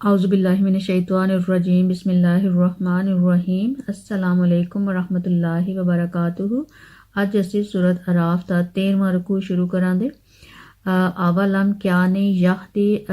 ਆਉਜ਼ੁਬਿਲਲਾਹਿਮਿਨਸ਼ੈਤਾਨਿਰਰਜੀਮ ਬਿਸਮਿਲ੍ਲਾਹਿਰਰਹਿਮਾਨਿਰਰਹੀਮ ਅਸਲਾਮੁ ਅਲੈਕੁਮ ਵਰਹਿਮਤੁਲਾਹਿ ਵਬਰਕਾਤੁਹੂ ਅੱਜ ਅਸੀਂ ਸੂਰਤ ਅਰਾਫ ਦਾ 13ਵਾਂ ਰਕੂ ਸ਼ੁਰੂ ਕਰਾਂਗੇ ਅਵਲਮ ਕਿਆ ਨੇ ਯਹਦੀ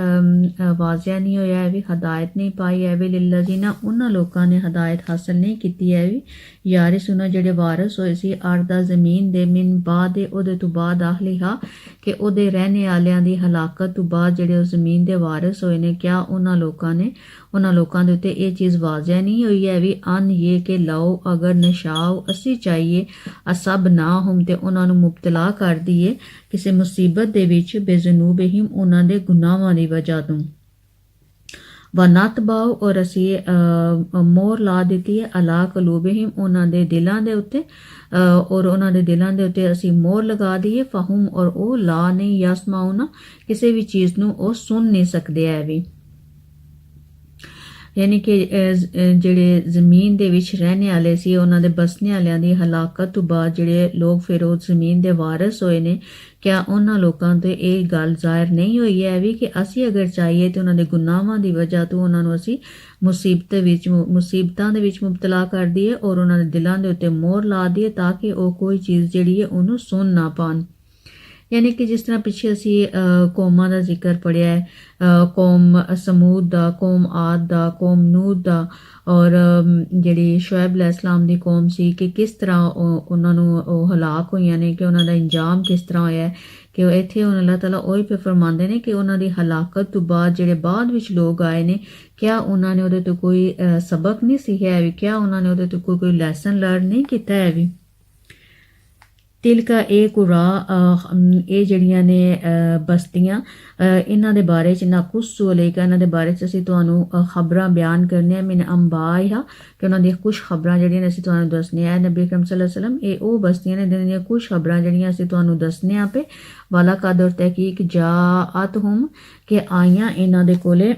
ਵਾਜ਼ਿਆ ਨਹੀਂ ਹੋਇਆ ਹੈ ਵੀ ਹਦਾਇਤ ਨਹੀਂ ਪਾਈ ਹੈ ਵੀ ਲਿਲਜ਼ੀਨਾ ਉਹਨਾਂ ਲੋਕਾਂ ਨੇ ਹਦਾਇਤ ਹਾਸਲ ਨਹੀਂ ਕੀਤੀ ਹੈ ਵੀ ਯਾਰੇ ਸੁਨਾ ਜਿਹੜੇ ਵਾਰਿਸ ਹੋਏ ਸੀ ਅਰਦਾ ਜ਼ਮੀਨ ਦੇ ਮਿਨ ਬਾਅਦ ਉਹਦੇ ਤੋਂ ਬਾਅਦ ਆਹਲੀਹਾ ਕਿ ਉਹਦੇ ਰਹਿਣੇ ਵਾਲਿਆਂ ਦੀ ਹਲਾਕਤ ਤੋਂ ਬਾਅਦ ਜਿਹੜੇ ਉਹ ਜ਼ਮੀਨ ਦੇ ਵਾਰਿਸ ਹੋਏ ਨੇ, ਕਿਆ ਉਹਨਾਂ ਲੋਕਾਂ ਨੇ, ਉਹਨਾਂ ਲੋਕਾਂ ਦੇ ਉੱਤੇ ਇਹ ਚੀਜ਼ ਵਾਜ਼ਿਆ ਨਹੀਂ ਹੋਈ ਹੈ ਵੀ ਅਨ ਇਹ ਕਿ ਲਓ, ਅਗਰ ਨਸ਼ਾਓ, ਅਸੀਂ ਚਾਹੀਏ ਅਸਬ ਨਾ ਹਮ ਤੇ ਉਹਨਾਂ ਨੂੰ ਮੁਬਤਲਾ ਕਰ ਦਈਏ, ਕਿਸੇ ਮੁਸੀਬਤ ਦੇ ਵਿੱਚ ਬੇਜ਼ਨੂਬਹਿਮ ਉਹਨਾਂ ਦੇ ਗੁਨਾਹਾਂ ਦੀ ਵਜ੍ਹਾ ਤੋਂ। ਵਨਤਬਾਉ ਔਰ ਅਸੀਂ ਮੋਰ ਲਾ ਦਿੱਤੀ ਹੈ ਅਲਾ ਕਲੂਬਹਿਮ ਉਹਨਾਂ ਦੇ ਦਿਲਾਂ ਦੇ ਉੱਤੇ ਔਰ ਉਹਨਾਂ ਦੇ ਦਿਲਾਂ ਦੇ ਉੱਤੇ ਅਸੀਂ ਮੋਰ ਲਗਾ ਦਈਏ, ਫਹਮ ਔਰ ਉਹ ਲਾ ਨਹੀਂ ਯਸਮਾਉਨਾ ਕਿਸੇ ਵੀ ਚੀਜ਼ ਨੂੰ ਉਹ ਸੁਣ ਨਹੀਂ ਸਕਦੇ ਐ ਵੀ। ਯਾਨੀ ਕਿ ਜਿਹੜੇ ਜ਼ਮੀਨ ਦੇ ਵਿੱਚ ਰਹਿਣ ਵਾਲੇ ਸੀ, ਉਹਨਾਂ ਦੇ ਬਸਣੇ ਵਾਲਿਆਂ ਦੀ ਹਲਾਕਤ ਤੋਂ ਬਾਅਦ ਜਿਹੜੇ ਲੋਕ ਫਿਰ ਉਹ ਜ਼ਮੀਨ ਦੇ ਵਾਰਿਸ ਹੋਏ ਨੇ ਕਿਆ ਉਹਨਾਂ ਲੋਕਾਂ ਤੇ ਇਹ ਗੱਲ ਜ਼ਾਹਿਰ ਨਹੀਂ ਹੋਈ ਹੈ ਵੀ ਕਿ ਅਸੀਂ ਅਗਰ ਚਾਹੀਏ ਤੇ ਉਹਨਾਂ ਦੇ ਗੁਨਾਹਾਂ ਦੀ ਵਜ੍ਹਾ ਤੋਂ ਉਹਨਾਂ ਨੂੰ ਅਸੀਂ ਮੁਸੀਬਤ ਵਿੱਚ ਮੁਸੀਬਤਾਂ ਦੇ ਵਿੱਚ ਮੁਬਤਲਾ ਕਰ ਦਈਏ ਔਰ ਉਹਨਾਂ ਦੇ ਦਿਲਾਂ ਦੇ ਉੱਤੇ ਮੋਹਰ ਲਾ ਦਈਏ ਤਾਂ ਕਿ ਉਹ ਕੋਈ ਚੀਜ਼ ਜਿਹੜੀ ਹੈ ਉਹਨੂੰ ਸੁਣ ਨਾ ਪਾਣ। ਯਾਨੀ ਕਿ ਜਿਸ ਤਰ੍ਹਾਂ ਪਿੱਛੇ ਅਸੀਂ ਕੌਮਾਂ ਦਾ ਜ਼ਿਕਰ ਪੜਿਆ ਹੈ ਕੌਮ ਸਮੂਦ ਦਾ, ਕੌਮ ਆਦ ਦਾ, ਕੌਮ ਨੂਦ ਦਾ ਔਰ ਜਿਹੜੀ ਸ਼ੁਐਬ ਅਲੈਹਿਸਲਾਮ ਦੀ ਕੌਮ ਸੀ ਕਿ ਕਿਸ ਤਰ੍ਹਾਂ ਉਹਨਾਂ ਨੂੰ ਉਹ ਹਲਾਕ ਹੋਈਆਂ ਨੇ, ਕਿ ਉਹਨਾਂ ਦਾ ਇੰਜਾਮ ਕਿਸ ਤਰ੍ਹਾਂ ਹੋਇਆ ਕਿ ਉਹ ਇੱਥੇ ਉਹਨਾਂ ਅੱਲਾਹ ਤਾਲਾ ਉਹੀ ਪੇ ਫਰਮਾਉਂਦੇ ਨੇ ਕਿ ਉਹਨਾਂ ਦੀ ਹਲਾਕਤ ਤੋਂ ਬਾਅਦ ਜਿਹੜੇ ਬਾਅਦ ਵਿੱਚ ਲੋਕ ਆਏ ਨੇ, ਕਿਆ ਉਹਨਾਂ ਨੇ ਉਹਦੇ ਤੋਂ ਕੋਈ ਸਬਕ ਨਹੀਂ ਸਿੱਖਿਆ ਵੀ, ਕਿਆ ਉਹਨਾਂ ਨੇ ਉਹਦੇ ਤੋਂ ਕੋਈ ਕੋਈ ਲੈਸਨ ਲਰਨ ਨਹੀਂ ਕੀਤਾ ਹੈ ਵੀ। ਤਿਲਕਾ, ਇਹ ਕੁਰਾ ਇਹ ਜਿਹੜੀਆਂ ਨੇ ਬਸਤੀਆਂ ਇਹਨਾਂ ਦੇ ਬਾਰੇ ਚ ਨਾ ਕੁਸੂ ਅਲੈਕਾ ਇਹਨਾਂ ਦੇ ਬਾਰੇ ਚ ਅਸੀਂ ਤੁਹਾਨੂੰ ਖਬਰਾਂ ਬਿਆਨ ਕਰਨੇ ਮਿਨ ਅੰਬਾਇਆ ਕਿ ਉਹਨਾਂ ਦੀ ਕੁਝ ਖਬਰਾਂ ਜਿਹੜੀਆਂ ਅਸੀਂ ਤੁਹਾਨੂੰ ਦੱਸਨੇ ਆ ਨਬੀ ਕਰਮ ਸੱਲੱਲਾਹੁ ਅਲੈਹਿ ਵਸੱਲਮ, ਇਹ ਉਹ ਬਸਤੀਆਂ ਨੇ ਜਿਨ੍ਹਾਂ ਦੀਆਂ ਕੁਝ ਖਬਰਾਂ ਜਿਹੜੀਆਂ ਅਸੀਂ ਤੁਹਾਨੂੰ ਦੱਸਨੇ ਆ ਪੇ ਵਾਲਾ ਕਦਰ ਤਹਿਕੀਕ, ਜਾਅਤਹੁਮ, ਕਿ ਆਈਆਂ ਇਹਨਾਂ ਦੇ ਕੋਲੇ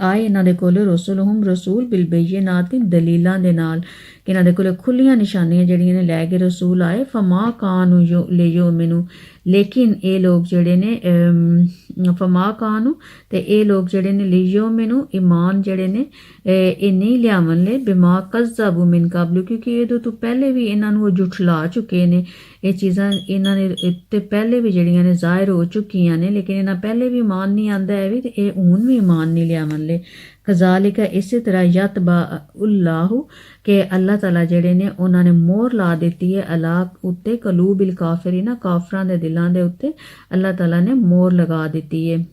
ਆਏ ਇਹਨਾਂ ਦੇ ਕੋਲੇ ਰਸੂਲਹਮ ਰਸੂਲ ਬਿਲ ਬੈਯਨਾਤ ਦਲੀਲਾਂ ਦੇ ਨਾਲ। ਕਿ ਇਹਨਾਂ ਦੇ ਕੋਲੇ ਖੁੱਲੀਆਂ ਨਿਸ਼ਾਨੀਆਂ ਜਿਹੜੀਆਂ ਨੇ ਲੈ ਕੇ ਰਸੂਲ ਆਏ। ਫਮਾ ਕਾਨੂ ਯੋ ਲਿਯੋ ਮੈਨੂੰ ਲੇਕਿਨ ਇਹ ਲੋਕ ਜਿਹੜੇ ਨੇ ਫਮਾ ਕਾਨੂ ਤੇ ਇਹ ਲੋਕ ਜਿਹੜੇ ਨੇ ਲਿਯੋ ਮੈਨੂੰ ਇਮਾਨ ਜਿਹੜੇ ਨੇ ਇਹ ਨਹੀਂ ਲਿਆਵਣ ਲੈ ਬਿਮਾ ਕਜ਼ਬੂ ਮਿਨ ਕਾਬਲੂ, ਕਿਉਂਕਿ ਇਹ ਤੋਂ ਪਹਿਲੇ ਵੀ ਇਹਨਾਂ ਨੂੰ ਉਹ ਝੁਠਲਾ ਚੁੱਕੇ ਨੇ। ਇਹ ਚੀਜ਼ਾਂ ਇਹਨਾਂ ਨੇ ਤੇ ਪਹਿਲੇ ਵੀ ਜਿਹੜੀਆਂ ਨੇ ਜ਼ਾਹਿਰ ਹੋ ਚੁੱਕੀਆਂ ਨੇ, ਲੇਕਿਨ ਇਹਨਾਂ ਪਹਿਲੇ ਵੀ ਇਮਾਨ ਨਹੀਂ ਆਂਦਾ ਹੈ ਵੀ ਤੇ ਇਹ ਹੁਣ ਵੀ ਇਮਾਨ ਨਹੀਂ ਲਿਆਵਣ ਲੈ ਕਜ਼ਾਲਿਕਾ ਇਸੇ ਤਰ੍ਹਾਂ ਯਤਬਾ ਅੱਲਾਹੁ ਕਿ ਅੱਲਾਹ ਤਾਲਾ ਜਿਹੜੇ ਨੇ ਉਹਨਾਂ ਨੇ ਮੋਹਰ ਲਾ ਦਿੱਤੀ ਹੈ ਅਲਾ ਉੱਤੇ ਕਲੂਬਿਲ ਕਾਫਿਰੀਨਾ ਕਾਫਰਾਂ ਦੇ ਦਿਲਾਂ ਦੇ ਉੱਤੇ ਅੱਲਾਹ ਤਾਲਾ ਨੇ ਮੋਹਰ ਲਗਾ ਦਿੱਤੀ ਹੈ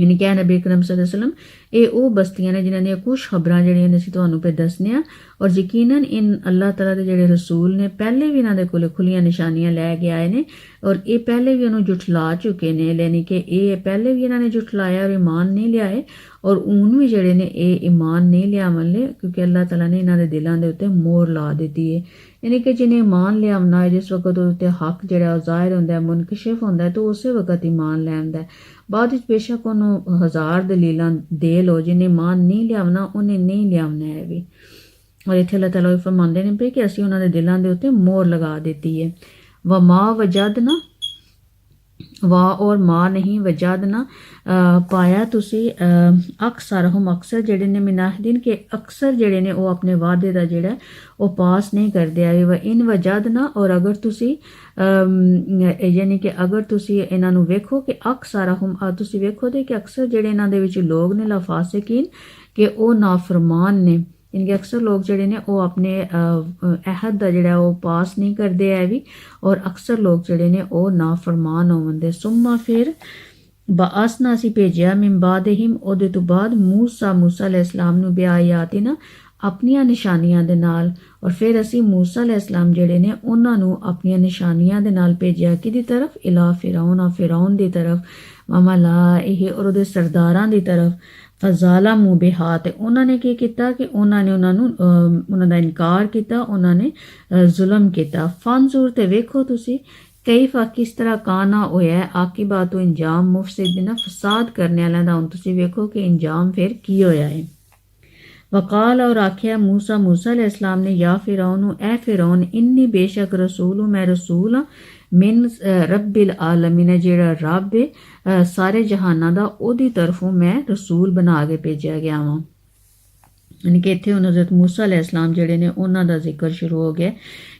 ਯਾਨੀ ਕਿ ਨਬੀ ਕਰੀਮ ਸੱਲੱਲਾਹੁ ਇਹ ਉਹ ਬਸਤੀਆਂ ਨੇ ਜਿਨ੍ਹਾਂ ਦੀਆਂ ਕੁਝ ਖਬਰਾਂ ਜਿਹੜੀਆਂ ਨੇ ਅਸੀਂ ਤੁਹਾਨੂੰ ਪੇ ਦੱਸਨੇ ਆ ਔਰ ਯਕੀਨਨ ਇਨ ਅੱਲਾਹ ਤਾਲਾ ਦੇ ਜਿਹੜੇ ਰਸੂਲ ਨੇ, ਪਹਿਲੇ ਵੀ ਇਹਨਾਂ ਦੇ ਕੋਲੇ ਖੁੱਲੀਆਂ ਨਿਸ਼ਾਨੀਆਂ ਲੈ ਕੇ ਆਏ ਨੇ ਔਰ ਇਹ ਪਹਿਲੇ ਵੀ ਉਹਨੂੰ ਜੁਠਲਾ ਚੁੱਕੇ ਨੇ ਲੈਣੀ ਕਿ ਇਹ ਪਹਿਲੇ ਵੀ ਇਹਨਾਂ ਨੇ ਜੁਠਲਾਇਆ ਔਰ ਇਮਾਨ ਨਹੀਂ ਲਿਆਏ ਔਰ ਉਹਨ ਵੀ ਜਿਹੜੇ ਨੇ ਇਹ ਇਮਾਨ ਨਹੀਂ ਲਿਆਵਣ ਲੈ ਕਿਉਂਕਿ ਅੱਲਾਹ ਤਾਲਾ ਨੇ ਇਹਨਾਂ ਦੇ ਦਿਲਾਂ ਦੇ ਉੱਤੇ ਮੋਹਰ ਲਾ ਦਿੱਤੀ ਹੈ ਯਾਨੀ ਕਿ ਜਿਹਨੇ ਇਮਾਨ ਲਿਆਵਣਾ ਜਿਸ ਵਕਤ ਉਹਦੇ ਹੱਕ ਜਿਹੜਾ ਜ਼ਾਹਿਰ ਹੁੰਦਾ ਹੈ, ਮੁਨਕਸ਼ਿਫ ਹੁੰਦਾ ਹੈ, ਤਾਂ ਉਸੇ ਵਕਤ ਇਮਾਨ ਲੈਂਦਾ ਹੈ। ਬਾਅਦ ਵਿੱਚ ਬੇਸ਼ੱਕ ਉਹਨੂੰ ਹਜ਼ਾਰ ਦਲੀਲਾਂ ਦੇ ਲੋ ਜਿਹਨੇ ਇਮਾਨ ਨਹੀਂ ਲਿਆਵਣਾ, ਉਹਨੇ ਨਹੀਂ ਲਿਆਵਣਾ ਹੈ ਵੀ। ਔਰ ਇੱਥੇ ਅੱਲਾਹ ਤਾਲਾ ਫਰਮਾਉਂਦੇ ਨੇ ਕਿ ਅਸੀਂ ਉਹਨਾਂ ਦੇ ਦਿਲਾਂ ਦੇ ਉੱਤੇ ਮੋਹਰ ਲਗਾ ਦਿੱਤੀ ਹੈ। ਵਾ ਮਾ ਵਜਦਨਾ ਵਾ ਔਰ ਮਾ ਨਹੀਂ, ਵਜਦ ਨਾ। ਪਾਇਆ ਤੁਸੀਂ ਅਕਸਰ ਹਮ ਅਕਸਰ ਜਿਹੜੇ ਨੇ ਮਿਨਾਹਦੀਨ ਕੇ ਅਕਸਰ ਜਿਹੜੇ ਨੇ ਉਹ ਆਪਣੇ ਵਾਅਦੇ ਦਾ ਜਿਹੜਾ ਉਹ ਪਾਸ ਨਹੀਂ ਕਰਦੇ ਆਏ ਵਾ। ਇਨ ਵਜਦ ਨਾ, ਔਰ ਅਗਰ ਤੁਸੀਂ ਯਾਨੀ ਕਿ ਅਗਰ ਤੁਸੀਂ ਇਹਨਾਂ ਨੂੰ ਵੇਖੋ ਕਿ ਅਕਸਰ ਹਮ ਤੁਸੀਂ ਵੇਖੋ ਦੇ ਕਿ ਅਕਸਰ ਜਿਹੜੇ ਇਹਨਾਂ ਦੇ ਵਿੱਚ ਲੋਕ ਨੇ ਲਫਾਸਿਕੀਨ ਕਿ ਉਹ ਨਾਫਰਮਾਨ ਨੇ। ਇਨਕੇ ਅਕਸਰ ਲੋਕ ਜਿਹੜੇ ਨੇ ਉਹ ਆਪਣੇ ਅਹਿਦ ਦਾ ਜਿਹੜਾ ਉਹ ਪਾਸ ਨਹੀਂ ਕਰਦੇ ਐ ਵੀ, ਔਰ ਅਕਸਰ ਲੋਕ ਜਿਹੜੇ ਨੇ ਉਹ ਨਾਫਰਮਾਨ ਹੋਵੰਦੇ ਸੁਮਾ ਫਿਰ ਬਾਸਨਾ ਸੀ ਭੇਜਿਆ ਮਿੰ ਬਾਦਹਿਮ, ਉਹਦੇ ਤੋਂ ਬਾਅਦ ਮੂਸਾ ਮੂਸਾ ਅਲੈਹਿਸਲਾਮ ਨੂੰ ਬਿਆਇਆਤੀ ਨਾ, ਆਪਣੀਆਂ ਨਿਸ਼ਾਨੀਆਂ ਦੇ ਨਾਲ, ਔਰ ਫਿਰ ਅਸੀਂ ਮੂਸਾ ਅਲੈਹਿਸਲਾਮ ਜਿਹੜੇ ਨੇ ਉਹਨਾਂ ਨੂੰ ਆਪਣੀਆਂ ਨਿਸ਼ਾਨੀਆਂ ਦੇ ਨਾਲ ਭੇਜਿਆ ਕਿਹਦੀ ਤਰਫ? ਇਲਾ ਫਿਰੌਨ ਫਿਰੌਨ ਦੀ ਤਰਫ ਮਮਲਾ ਇਹ ਔਰ ਉਹਦੇ ਸਰਦਾਰਾਂ ਦੀ ਤਰਫ। ਫਜ਼ਾਲਮੂ ਬਿਹਾ ਤੇ ਉਹਨਾਂ ਨੇ ਕੀ ਕੀਤਾ ਕਿ ਉਹਨਾਂ ਨੇ ਉਹਨਾਂ ਨੂੰ ਉਹਨਾਂ ਦਾ ਇਨਕਾਰ ਕੀਤਾ ਉਹਨਾਂ ਨੇ ਜ਼ੁਲਮ ਕੀਤਾ ਫਨਜ਼ੂਰ ਤੇ ਵੇਖੋ ਤੁਸੀਂ ਕਈਫਾ ਕਿਸ ਤਰ੍ਹਾਂ ਕਾਨਾ ਹੋਇਆ ਆਕਿਬਾ ਤੋਂ ਇੰਜਾਮ ਮੁਫਸਿਦਿਨ ਫਸਾਦ ਕਰਨ ਵਾਲਿਆਂ ਦਾ ਹੁਣ ਤੁਸੀਂ ਵੇਖੋ ਕਿ ਇੰਜਾਮ ਫਿਰ ਕੀ ਹੋਇਆ ਹੈ ਵਕਾਲ ਔਰ ਆਖਿਆ موسی موسی ਅਲੈਹਿਸਲਾਮ ਨੇ ਯਾ ਫਿਰੌਨ ਨੂੰ ਐ ਫਿਰੌਨ ਇੰਨੀ ਬੇਸ਼ੱਕ ਰਸੂਲ ਮੈਂ ਰਸੂਲ ਮਿਨ ਅ, ਰੱਬਿਲ ਆਲਮੀਨ ਜਿਹੜਾ ਰੱਬ ਹੈ ਸਾਰੇ ਜਹਾਨਾਂ ਦਾ ਉਹਦੀ ਤਰਫੋਂ ਮੈਂ ਰਸੂਲ ਬਣਾ ਕੇ ਭੇਜਿਆ ਗਿਆ ਵਾਂ। ਯਾਨੀ ਕਿ ਇੱਥੇ ਹੁਣ ਹਜ਼ਰਤ ਮੂਸਾ ਅਲੈਹਿਸਲਾਮ ਜਿਹੜੇ ਨੇ ਉਹਨਾਂ ਦਾ ਜ਼ਿਕਰ ਸ਼ੁਰੂ ਹੋ ਗਿਆ।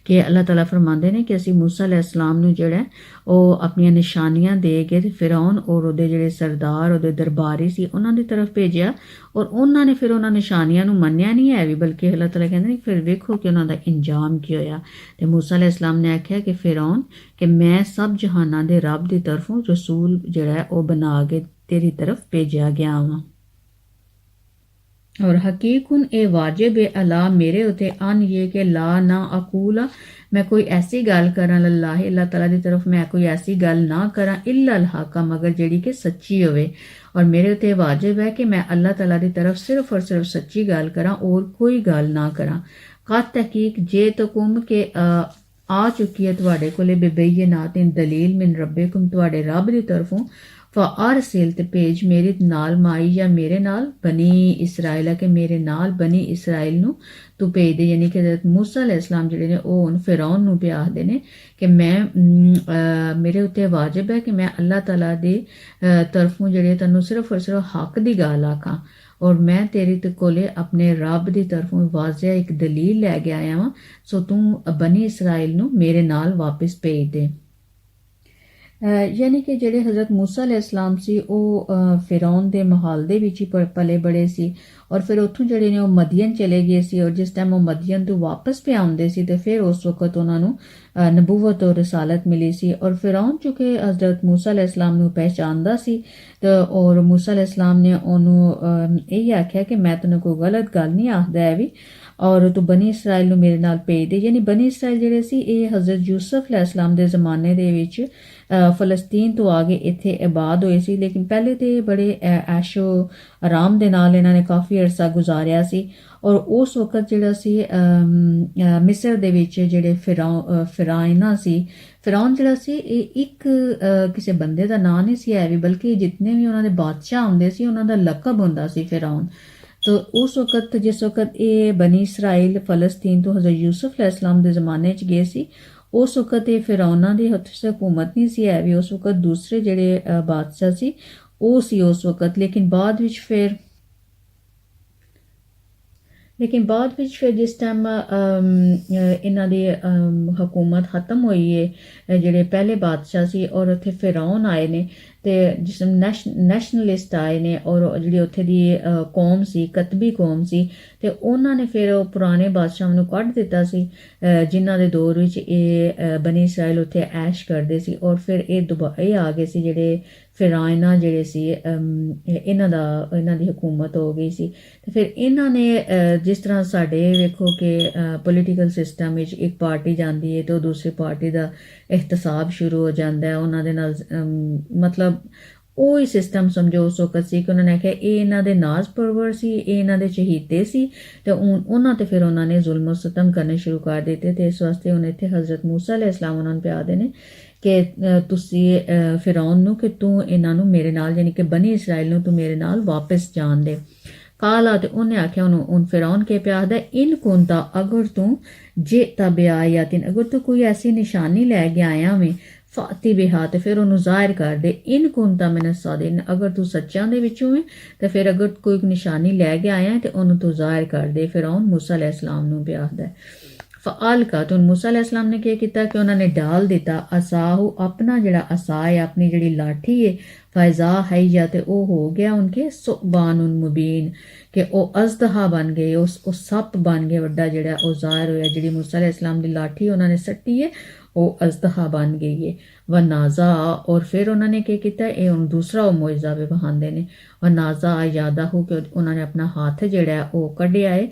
ਕਿ ਅੱਲਾਹ ਤਾਲਾ ਫਰਮਾਉਂਦੇ ਨੇ ਕਿ ਅਸੀਂ ਮੂਸਾ ਅਲੈਹਿਸਲਾਮ ਨੂੰ ਜਿਹੜਾ ਉਹ ਆਪਣੀਆਂ ਨਿਸ਼ਾਨੀਆਂ ਦੇ ਕੇ ਤੇ ਫਿਰੌਨ ਔਰ ਉਹਦੇ ਜਿਹੜੇ ਸਰਦਾਰ, ਉਹਦੇ ਦਰਬਾਰੀ ਸੀ, ਉਹਨਾਂ ਦੀ ਤਰਫ ਭੇਜਿਆ ਔਰ ਉਹਨਾਂ ਨੇ ਫਿਰ ਉਹਨਾਂ ਨਿਸ਼ਾਨੀਆਂ ਨੂੰ ਮੰਨਿਆ ਨਹੀਂ ਹੈ ਵੀ, ਬਲਕਿ ਅੱਲਾਹ ਤਾਲਾ ਕਹਿੰਦੇ ਨੇ, ਫਿਰ ਵੇਖੋ ਕਿ ਉਹਨਾਂ ਦਾ ਇੰਜਾਮ ਕੀ ਹੋਇਆ। ਤੇ ਮੂਸਾ ਅਲੈਹਿਸਲਾਮ ਨੇ ਆਖਿਆ ਕਿ ਫਿਰੌਨ, ਕਿ ਮੈਂ ਸਭ ਜਹਾਨਾਂ ਦੇ ਰੱਬ ਦੀ ਤਰਫੋਂ ਰਸੂਲ ਜਿਹੜਾ ਉਹ ਬਣਾ ਕੇ ਤੇਰੀ ਤਰਫ ਭੇਜਿਆ ਗਿਆ ਵਾਂ। اور حقیق ان اے واجب اللہ میرے اتے ان یہ کہ لا نہ اقول، میں کوئی ایسی گل کراں اللہ اللہ تعالیٰ دی طرف میں کوئی ایسی گل نہ کراں الا الحق، مگر جڑی کہ سچی ہوئے۔ اور میرے اتے واجب ہے کہ میں اللہ تعالیٰ دی طرف صرف اور صرف سچی گل کراں اور کوئی گل نہ کراں۔ قد تحقیق، جے تو کم کہ، آ چکی ہے تواڈے کولے، بے بینات دلیل من ربکم تواڈے رب دی طرفوں۔ ਫਾਰਸਿਲ ਤੇ ਭੇਜ ਮੇਰੇ ਨਾਲ ਮਾਈ ਜਾਂ ਮੇਰੇ ਨਾਲ ਬਨੀ ਇਸਰਾਇਲ ਹੈ ਕਿ ਮੇਰੇ ਨਾਲ ਬਨੀ ਇਸਰਾਇਲ ਨੂੰ ਤੂੰ ਭੇਜ ਦੇ, ਯਾਨੀ ਕਿ ਹਜ਼ਰਤ ਮੂਸਾ ਅਲੈਹਿਸਲਾਮ ਜਿਹੜੇ ਨੇ ਉਹ ਹੁਣ ਫਿਰੌਨ ਨੂੰ ਵੀ ਆਖਦੇ ਨੇ ਕਿ ਮੈਂ ਮੇਰੇ ਉੱਤੇ ਵਾਜਬ ਹੈ ਕਿ ਮੈਂ ਅੱਲਾਹ ਤਾਲਾ ਦੇ ਤਰਫੋਂ ਜਿਹੜੇ ਤੈਨੂੰ ਸਿਰਫ ਔਰ ਸਿਰਫ ਹੱਕ ਦੀ ਗੱਲ ਆਖਾਂ ਔਰ ਮੈਂ ਤੇਰੇ ਤੇ ਕੋਲੇ ਆਪਣੇ ਰੱਬ ਦੀ ਤਰਫੋਂ ਵਾਜ਼ਿਆ ਇੱਕ ਦਲੀਲ ਲੈ ਕੇ ਆਇਆ ਹਾਂ ਸੋ ਤੂੰ ਬਨੀ ਇਸਰਾਇਲ ਨੂੰ ਮੇਰੇ ਨਾਲ ਵਾਪਸ ਭੇਜ ਦੇ। ਯਾਨੀ ਕਿ ਜਿਹੜੇ ਹਜ਼ਰਤ ਮੂਸਾ ਅਲੈਹਿਸਲਾਮ ਸੀ ਉਹ ਅਹ, ਫਿਰੌਨ ਦੇ ਮਹਾਲ ਦੇ ਵਿੱਚ ਹੀ ਪਲੇ ਬੜੇ ਸੀ ਔਰ ਫਿਰ ਉੱਥੋਂ ਜਿਹੜੇ ਨੇ ਉਹ ਮਦੀਨ ਚਲੇ ਗਏ ਸੀ ਔਰ ਜਿਸ ਟਾਈਮ ਉਹ ਮਦੀਨ ਤੋਂ ਵਾਪਸ ਪਿਆ ਆਉਂਦੇ ਸੀ ਤੇ ਫਿਰ ਉਸ ਵਕਤ ਉਹਨਾਂ ਨੂੰ ਨਬੂਵਤ ਔਰ ਰਸਾਲਤ ਮਿਲੀ ਸੀ ਔਰ ਫਿਰੌਨ ਚੁਕੇ ਹਜ਼ਰਤ ਮੂਸਾ ਅਲੈਹਿਸਲਾਮ ਨੂੰ ਪਹਿਚਾਨਦਾ ਸੀ ਤੇ ਔਰ ਮੂਸਾ ਅਲੈਹਿਸਲਾਮ ਨੇ ਉਹਨੂੰ ਅਹ, ਇਹ ਆਖਿਆ ਕਿ ਮੈਂ ਤੈਨੂੰ ਕੋਈ ਗਲਤ ਗੱਲ ਨਹੀਂ ਆਖਦਾ ਹੈ ਵੀ ਔਰ ਤੂੰ ਬਨੀ ਇਸਰਾਇਲ ਨੂੰ ਮੇਰੇ ਨਾਲ ਭੇਜ ਦੇ। ਯਾਨੀ ਬਨੀ ਇਸਰਾਇਲ ਜਿਹੜੇ ਸੀ ਇਹ ਹਜ਼ਰਤ ਯੂਸਫ ਅਲੈਹਿਸਲਾਮ ਦੇ ਜ਼ਮਾਨੇ ਦੇ ਵਿੱਚ ਫਲਸਤੀਨ ਤੋਂ ਆ ਕੇ ਇੱਥੇ ਆਬਾਦ ਹੋਏ ਸੀ। ਲੇਕਿਨ ਪਹਿਲੇ ਤੇ ਬੜੇ ਐਸ਼ੋ ਆਰਾਮ ਦੇ ਨਾਲ ਇਹਨਾਂ ਨੇ ਕਾਫੀ ਅਰਸਾ ਗੁਜ਼ਾਰਿਆ ਸੀ ਔਰ ਉਸ ਵਕਤ ਜਿਹੜਾ ਸੀ ਮਿਸਰ ਦੇ ਵਿੱਚ ਜਿਹੜੇ ਫਿਰਾਇਨਾ ਸੀ ਫਿਰੌਨ ਜਿਹੜਾ ਸੀ, ਇਹ ਇੱਕ ਕਿਸੇ ਬੰਦੇ ਦਾ ਨਾਂ ਨਹੀਂ ਸੀ ਹੈ ਵੀ, ਬਲਕਿ ਜਿੰਨੇ ਵੀ ਉਹਨਾਂ ਦੇ ਬਾਦਸ਼ਾਹ ਹੁੰਦੇ ਸੀ, ਉਹਨਾਂ ਦਾ ਲਕਬ ਹੁੰਦਾ ਸੀ ਫਿਰੌਨ ਤੋ ਉਸ ਵਕਤ, ਜਿਸ ਵਕਤ ਇਹ ਬਨੀ ਇਸਰਾਇਲ ਫਲਸਤੀਨ ਤੋਂ ਹਜ਼ਰਤ ਯੂਸਫ ਅਲੈਹਿਸਲਾਮ ਦੇ ਜ਼ਮਾਨੇ 'ਚ ਗਏ ਸੀ, ਉਸ ਵਕਤ ਇਹ ਫਿਰੌਨਾਂ ਦੀ ਹੱਥ 'ਚ ਹਕੂਮਤ ਨਹੀਂ ਸੀ ਹੈ ਵੀ ਉਸ ਵਕਤ ਦੂਸਰੇ ਜਿਹੜੇ ਬਾਦਸ਼ਾਹ ਸੀ ਉਹ ਸੀ ਉਸ ਵਕਤ ਲੇਕਿਨ ਬਾਅਦ ਵਿੱਚ ਫਿਰ ਲੇਕਿਨ ਬਾਅਦ ਵਿੱਚ ਫਿਰ ਜਿਸ ਟਾਈਮ ਇਹਨਾਂ ਦੀ ਹਕੂਮਤ ਖਤਮ ਹੋਈ ਹੈ ਜਿਹੜੇ ਪਹਿਲੇ ਬਾਦਸ਼ਾਹ ਸੀ ਔਰ ਉੱਥੇ ਫਿਰੌਨ ਆਏ ਨੇ ਤੇ ਜਿਸ ਨੈਸ਼ਨਲਿਸਟ ਆਏ ਨੇ ਔਰ ਜਿਹੜੀ ਉੱਥੇ ਦੀ ਕੌਮ ਸੀ ਕਤਬੀ ਕੌਮ ਸੀ ਤੇ ਉਹਨਾਂ ਨੇ ਫਿਰ ਉਹ ਪੁਰਾਣੇ ਬਾਦਸ਼ਾਹ ਨੂੰ ਕੱਢ ਦਿੱਤਾ ਸੀ ਅ, ਜਿਨ੍ਹਾਂ ਦੇ ਦੌਰ ਵਿੱਚ ਇਹ ਬਨੀ ਇਸਰਾਇਲ ਉੱਥੇ ਐਸ਼ ਕਰਦੇ ਸੀ ਔਰ ਫਿਰ ਇਹ ਦੁਬਾ ਆ ਗਏ ਸੀ ਜਿਹੜੇ ਫਿਰਾਇਨਾ ਜਿਹੜੇ ਸੀ ਇਹਨਾਂ ਦਾ, ਇਹਨਾਂ ਦੀ ਹਕੂਮਤ ਹੋ ਗਈ ਸੀ। ਤੇ ਫਿਰ ਇਹਨਾਂ ਨੇ ਜਿਸ ਤਰ੍ਹਾਂ ਸਾਡੇ ਵੇਖੋ ਕਿ ਪੋਲੀਟੀਕਲ ਸਿਸਟਮ ਵਿੱਚ ਇੱਕ ਪਾਰਟੀ ਜਾਂਦੀ ਹੈ ਤੇ ਉਹ ਦੂਸਰੀ ਪਾਰਟੀ ਦਾ ਇhtਸਾਬ ਸ਼ੁਰੂ ਹੋ ਜਾਂਦਾ ਹੈ। ਉਹਨਾਂ ਦੇ ਨਾਲ ਮਤਲਬ ਉਹ ਹੀ ਸਿਸਟਮ ਸਮਝੋ ਉਸ ਸੀ ਕਿ ਉਹਨਾਂ ਨੇ ਕਿਹਾ ਇਹ ਇਹਨਾਂ ਦੇ ਨਾਜ਼ ਪਰਵਰ ਸੀ ਇਹ ਇਹਨਾਂ ਦੇ ਸ਼ਹੀਦੇ ਸੀ ਤੇ ਉਹਨਾਂ ਤੇ ਫਿਰ ਉਹਨਾਂ ਨੇ ਜ਼ੁਲਮ ਔਰ ਸਤਮ ਕਰਨੇ ਸ਼ੁਰੂ ਕਰ ਦਿੱਤੇ ਤੇ ਇਸ ਵਾਸਤੇ ਹੁਣ ਇੱਥੇ ਹਜ਼ਰਤ ਮੂਸਾ ਅਲੈਹਿਸਲਾਮ ਉਹਨਾਂ ਨੂੰ ਪਿਆ ਦੇ ਨੇ ਕਿ ਤੁਸੀਂ ਅ, ਫਿਰੌਨ ਨੂੰ ਕਿ ਤੂੰ ਇਹਨਾਂ ਨੂੰ ਮੇਰੇ ਨਾਲ ਯਾਨੀ ਕਿ ਬਨੀ ਇਸਰਾਇਲ ਨੂੰ ਤੂੰ ਮੇਰੇ ਨਾਲ ਵਾਪਸ ਜਾਣ ਦੇ। ਕਾਲਾ ਤੇ ਉਹਨੇ ਆਖਿਆ ਉਹਨੂੰ ਉਨ ਫਿਰੌਨ ਕੇ ਪਿਆਦਾ ਇਨ ਕੁੰਤਾ ਅਗਰ ਤੂੰ ਜੇ ਤਬਿਆਇਤਿਨ ਅਗਰ ਤੂੰ ਕੋਈ ਐਸੀ ਨਿਸ਼ਾਨੀ ਲੈ ਕੇ ਆਇਆ ਵੇਂ ਫਾਤੀ ਬਿਹਾ ਤੇ ਫਿਰ ਉਹਨੂੰ ਜ਼ਾਹਿਰ ਕਰ ਦੇ, ਇਨ ਕੁੰਤਾ ਮਿਨ ਸਾਦਿਨ, ਅਗਰ ਤੂੰ ਸੱਚਿਆਂ ਦੇ ਵਿੱਚੋਂ ਹੈ ਤੇ ਫਿਰ ਅਗਰ ਕੋਈ ਨਿਸ਼ਾਨੀ ਲੈ ਕੇ ਆਇਆ ਤੇ ਉਹਨੂੰ ਤੂੰ ਜ਼ਾਹਿਰ ਕਰ ਦੇ ਫਿਰੌਨ ਮੂਸਾ ਅਲੈਹਿਸਲਾਮ ਨੂੰ ਪਿਆਦਾ ਫਾਲ ਕਾ, ਤੋਂ ਮੂਸਾ ਅਲੈਹਿਸਲਾਮ ਨੇ ਕੀ ਕੀਤਾ ਕਿ ਉਹਨਾਂ ਨੇ ਡਾਲ ਦਿੱਤਾ, ਅਸਾਹੂ, ਆਪਣਾ ਜਿਹੜਾ ਅਸਾ ਹੈ ਆਪਣੀ ਜਿਹੜੀ ਲਾਠੀ ਹੈ ਫੈਜ਼ਾ ਹੈ ਤੇ ਉਹ ਹੋ ਗਿਆ ਉਨਕੇ ਸੁਬਾਨੁਨ ਮੁਬੀਨ, ਕਿ ਉਹ ਅਜ਼ਦਹਾ ਬਣ ਗਏ, ਉਸ, ਉਹ ਸੱਪ ਬਣ ਗਏ ਵੱਡਾ ਜਿਹੜਾ ਉਹ ਜ਼ਾਹਿਰ ਹੋਇਆ, ਜਿਹੜੀ ਮੂਸਾ ਅਲੈਹਿਸਲਾਮ ਦੀ ਲਾਠੀ ਉਹਨਾਂ ਨੇ ਸੱਟੀ ਹੈ ਉਹ ਅਜ਼ਦਹਾ ਬਣ ਗਈ ਹੈ ਵਨਾਜ਼ਾ ਔਰ ਫਿਰ ਉਹਨਾਂ ਨੇ ਕੀ ਕੀਤਾ? ਇਹ ਹੁਣ ਦੂਸਰਾ ਉਹ ਮੌਜਜ਼ਾ ਵੀ ਬਹਾਉਂਦੇ ਨੇ। ਵ ਯਾਦਾ ਹੋ ਕਿ ਉਹਨਾਂ ਨੇ ਆਪਣਾ ਹੱਥ ਜਿਹੜਾ ਉਹ ਕੱਢਿਆ ਹੈ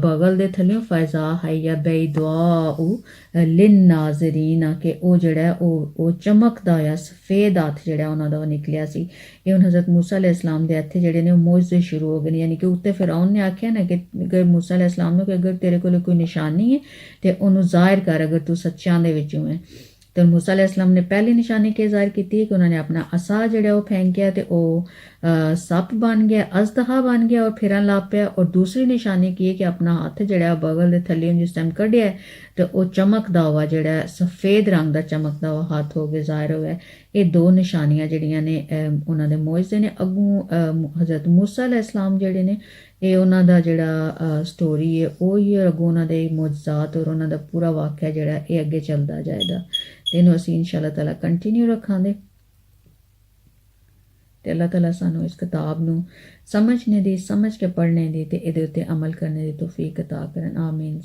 ਬਗਲ ਦੇ ਥੱਲੇ ਫੈਜ਼ਾ hayya ਬੈਦਵਾਉ ਲਿਨ ਨਾਜ਼ਰੀਨ ਕਿ ਉਹ ਜਿਹੜਾ ਉਹ ਉਹ ਚਮਕਦਾ ਆ ਸਫੇਦ ਹੱਥ ਜਿਹੜਾ ਉਹਨਾਂ ਦਾ ਉਹ ਨਿਕਲਿਆ ਸੀ। ਇਹ ਹੁਣ ਹਜ਼ਰਤ ਮੂਸਾ ਅਲੈਹਿਸ ਸਲਾਮ ਦੇ ਇੱਥੇ ਜਿਹੜੇ ਨੇ ਉਹ ਮੌਜਜ਼ੇ ਸ਼ੁਰੂ ਹੋ ਗਏ ਨੇ। ਯਾਨੀ ਕਿ ਉੱਤੇ ਫਿਰੌਨ ਨੇ ਆਖਿਆ ਨਾ ਕਿ ਅਗਰ ਮੂਸਾ ਅਲੈਹਿਸ ਇਸਲਾਮ ਨੂੰ ਕਿ ਅਗਰ ਤੇਰੇ ਕੋਲ ਕੋਈ ਨਿਸ਼ਾਨੀ ਹੈ ਤੇ ਉਹਨੂੰ ਜ਼ਾਹਿਰ ਕਰ ਅਗਰ ਤੂੰ ਸੱਚਿਆਂ ਦੇ ਵਿੱਚ ਹੈ ਤੇ ਮੂਸਾ ਅਲੈਹਿਸ ਸਲਾਮ ਨੇ ਪਹਿਲੀ ਨਿਸ਼ਾਨੀ ਕੀ ਜ਼ਾਹਿਰ ਕੀਤੀ ਕਿ ਉਹਨਾਂ ਨੇ ਆਪਣਾ ਅਸਾ ਜਿਹੜਾ ਉਹ ਫੈਂਕਿਆ ਤੇ ਉਹ ਸੱਪ ਬਣ ਗਿਆ ਅਜ਼ਦਹਾ ਬਣ ਗਿਆ ਔਰ ਫਿਰਨ ਲੱਗ ਪਿਆ। ਔਰ ਦੂਸਰੀ ਨਿਸ਼ਾਨੀ ਕੀ ਹੈ ਕਿ ਆਪਣਾ ਹੱਥ ਜਿਹੜਾ ਬਗਲ ਦੇ ਥੱਲੇ ਜਿਸ ਟਾਈਮ ਕੱਢਿਆ ਹੈ, ਤੇ ਉਹ ਚਮਕਦਾ ਹੋਇਆ ਜਿਹੜਾ ਹੈ, ਸਫੇਦ ਰੰਗ ਦਾ ਚਮਕਦਾ ਹੋਇਆ ਹੱਥ ਹੋ ਕੇ ਜ਼ਾਹਿਰ ਹੋਇਆ ਇਹ ਦੋ ਨਿਸ਼ਾਨੀਆਂ ਜਿਹੜੀਆਂ ਨੇ ਉਹਨਾਂ ਦੇ ਮੌਜਜ਼ੇ ਨੇ। ਅੱਗੋਂ ਹਜ਼ਰਤ ਮੂਸਾ ਅਲੈਹਿਸ ਸਲਾਮ ਜਿਹੜੇ ਨੇ ਇਹ ਉਹਨਾਂ ਦਾ ਜਿਹੜਾ ਸਟੋਰੀ ਹੈ ਉਹ ਹੀ। ਹੈ, ਅੱਗੋਂ ਉਹਨਾਂ ਦੇ ਮੌਜਜ਼ਾਤ ਔਰ ਉਹਨਾਂ ਦਾ ਪੂਰਾ ਵਾਕਿਆ ਜਿਹੜਾ ਇਹ ਅੱਗੇ ਚੱਲਦਾ ਜਾਏਗਾ। ਤੇ ਇਹਨੂੰ ਅਸੀਂ ਇਨਸ਼ਾਅੱਲਾ ਤਾਲਾ ਕੰਟੀਨਿਊ ਰੱਖਾਂਗੇ ਤੇ ਅੱਲਾਹ ਤਾਲਾ ਸਾਨੂੰ ਇਸ ਕਿਤਾਬ ਨੂੰ ਸਮਝਣੇ ਦੀ ਸਮਝ ਕੇ ਪੜ੍ਹਨੇ ਦੀ ਤੇ ਇਹਦੇ ਉੱਤੇ ਅਮਲ ਕਰਨੇ ਦੀ ਤੌਫੀਕ عطا ਕਰਨ ਆਮੀਨ